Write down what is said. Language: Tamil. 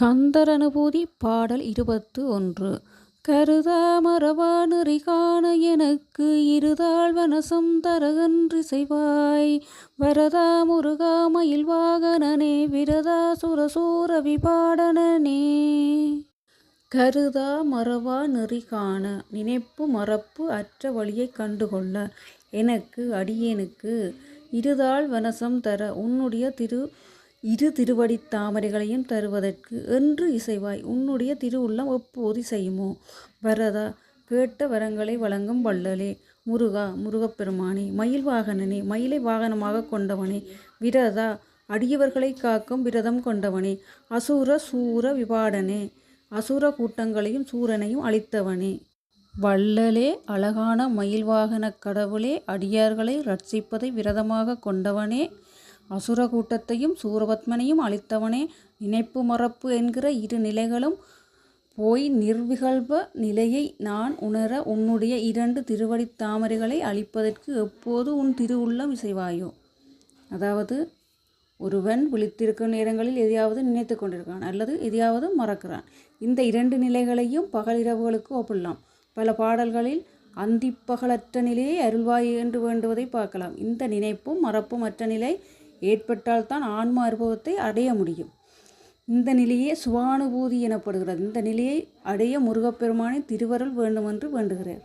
கந்தர் அனுபூதி பாடல் இருபத்து ஒன்று. கருதா மறவா நெறி காண எனக்கு இருதாள் வனசம் தரகன்றி செய்வாய். வரதா முருகா மயில் வாகனனே விரதா சுரசூர விபாடனனே. கருதா மறவா நெறி காண நினைப்பு மறப்பு அற்ற வழியைக் கண்டுகொள்ள எனக்கு அடியேனுக்கு இருதாள் வனசம் தர உன்னுடைய திரு இரு திருவடி தாமரைகளையும் தருவதற்கு என்று இசைவாய் உன்னுடைய திருவுள்ளம் எப்போது செய்யுமோ? வரதா கேட்ட வரங்களை வழங்கும் வள்ளலே. முருகா முருகப்பெருமானே மயில் வாகனனே மயிலை வாகனமாக கொண்டவனே. விரதா அடியவர்களை காக்கும் விரதம் கொண்டவனே. அசுர சூர விபாடனே. அசுர கூட்டங்களையும் சூரனையும் அழித்தவனே வள்ளலே அழகான மயில் வாகன கடவுளே அடியார்களை ரட்சிப்பதை விரதமாக கொண்டவனே. அசுர கூட்டத்தையும் சூரபத்மனையும் அழித்தவனே நினைப்பு மறப்பு என்கிற இரு நிலைகளும் போய் நிர்விகல்ப நிலையை நான் உணர உன்னுடைய இரண்டு திருவடி தாமரைகளை அழிப்பதற்கு எப்போது உன் திருவுள்ளம் இசைவாயோ? அதாவது ஒருவன் விழித்திருக்கும் நேரங்களில் எதையாவது நினைத்து கொண்டிருக்கிறான் அல்லது எதையாவது மறக்கிறான். இந்த இரண்டு நிலைகளையும் பகலிரவுகளுக்கு ஒப்பிடலாம். பல பாடல்களில் அந்திப்பகலற்ற நிலையை அருள்வாய் என்று வேண்டுவதை பார்க்கலாம். இந்த நினைப்பும் மறப்பும் அற்ற நிலை ஏற்பட்டால்தான் ஆன்ம அனுபவத்தை அடைய முடியும். இந்த நிலையே சுவானுபூதி எனப்படுகிறது. இந்த நிலையை அடைய முருகப்பெருமானை திருவருள் வேண்டுமென்று வேண்டுகிறேன்